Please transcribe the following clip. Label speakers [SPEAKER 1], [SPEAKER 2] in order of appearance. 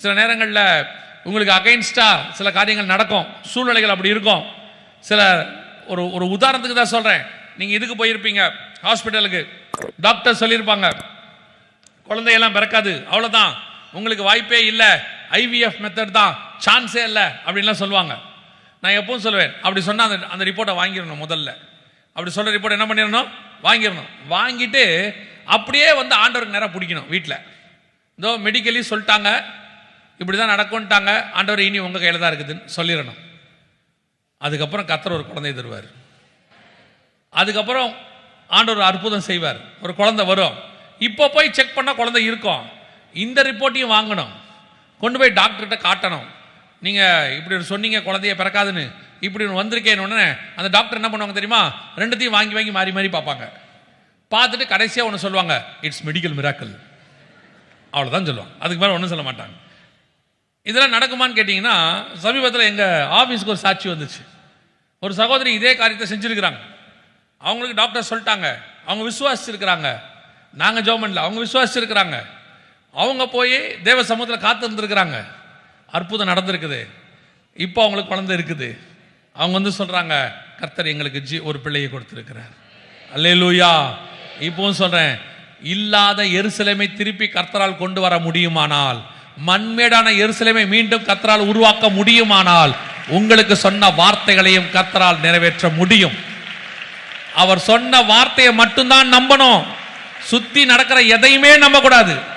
[SPEAKER 1] சில நேரங்களில் உங்களுக்கு அகைன்ஸ்டாக சில காரியங்கள் நடக்கும். சூழ்நிலைகள் அப்படி இருக்கும். சில ஒரு ஒரு உதாரணத்துக்கு தான் சொல்கிறேன் நீங்கள் இதுக்கு போயிருப்பீங்க ஹாஸ்பிட்டலுக்கு டாக்டர் சொல்லியிருப்பாங்க குழந்தையெல்லாம் பிறக்காது அவ்வளோதான் உங்களுக்கு வாய்ப்பே இல்லை ஐவிஎஃப் மெத்தட் தான் சான்ஸே இல்லை அப்படின்லாம் சொல்லுவாங்க. நான் எப்பவும் சொல்லுவேன் அப்படி சொன்னால் அந்த அந்த ரிப்போர்ட்டை வாங்கிடணும் முதல்ல. அப்படி சொல்கிற ரிப்போர்ட் என்ன பண்ணிடணும்? வாங்கிடணும். வாங்கிட்டு அப்படியே வந்து ஆண்டவருக்கு நேராக பிடிக்கணும் வீட்டில் இதோ மெடிக்கலி சொல்லிட்டாங்க இப்படி தான் நடக்கும்ட்டாங்க. ஆண்டவர் இனி உங்கள் கையில் தான் இருக்குதுன்னு சொல்லிடணும். அதுக்கப்புறம் கத்தர் ஒரு குழந்தை தருவார். அதுக்கப்புறம் ஆண்டவர் அற்புதம் செய்வார். ஒரு குழந்தை வரும். இப்போ போய் செக் பண்ணால் குழந்தை இருக்கும். இந்த ரிப்போர்ட்டையும் வாங்கணும். கொண்டு போய் டாக்டர்கிட்ட காட்டணும். நீங்கள் இப்படி சொன்னீங்க குழந்தைய பிறக்காதுன்னு. இப்படி ஒன்று வந்திருக்கேன்னு உடனே அந்த டாக்டர் என்ன பண்ணுவாங்க தெரியுமா? ரெண்டுத்தையும் வாங்கி வாங்கி மாறி மாறி பார்ப்பாங்க. பார்த்துட்டு கடைசியாக ஒன்று சொல்லுவாங்க இட்ஸ் மெடிக்கல் மிராக்கல் அவ்வளோதான் சொல்லுவாங்க. அதுக்கு மேலே ஒன்றும் சொல்ல மாட்டாங்க. இதெல்லாம் நடக்குமான்னு கேட்டிங்கன்னா சமீபத்தில் எங்கள் ஆஃபீஸ்க்கு ஒரு சாட்சி வந்துச்சு. ஒரு சகோதரி இதே காரியத்தை செஞ்சுருக்கிறாங்க. அவங்களுக்கு டாக்டர் சொல்லிட்டாங்க. அவங்க விசுவாசிச்சிருக்கிறாங்க. நாங்கள் ஜோமன்ல அவங்க விசுவாசிச்சிருக்கிறாங்க. அவங்க போய் தேவ சமூகத்தில் காத்திருந்துருக்குறாங்க அற்புதம் நடந்திருக்குது. இப்போ அவங்களுக்கு குழந்தை இருக்குது. அவங்க வந்து சொல்கிறாங்க கர்த்தர் எங்களுக்கு ஜி ஒரு பிள்ளையை கொடுத்துருக்கிறார். அல்லேலூயா. இப்பவும் சொல்கிறேன் இல்லாத எருசலேமை திருப்பி கர்த்தரால் கொண்டு வர முடியுமானால் மண்மேடான எருசலேமை மீண்டும் கத்தரால் உருவாக்க முடியுமானால் உங்களுக்கு சொன்ன வார்த்தைகளையும் கத்தரால் நிறைவேற்ற முடியும். அவர் சொன்ன வார்த்தையை மட்டும்தான் நம்பணும். சுத்தி நடக்கிற எதையுமே நம்ப கூடாது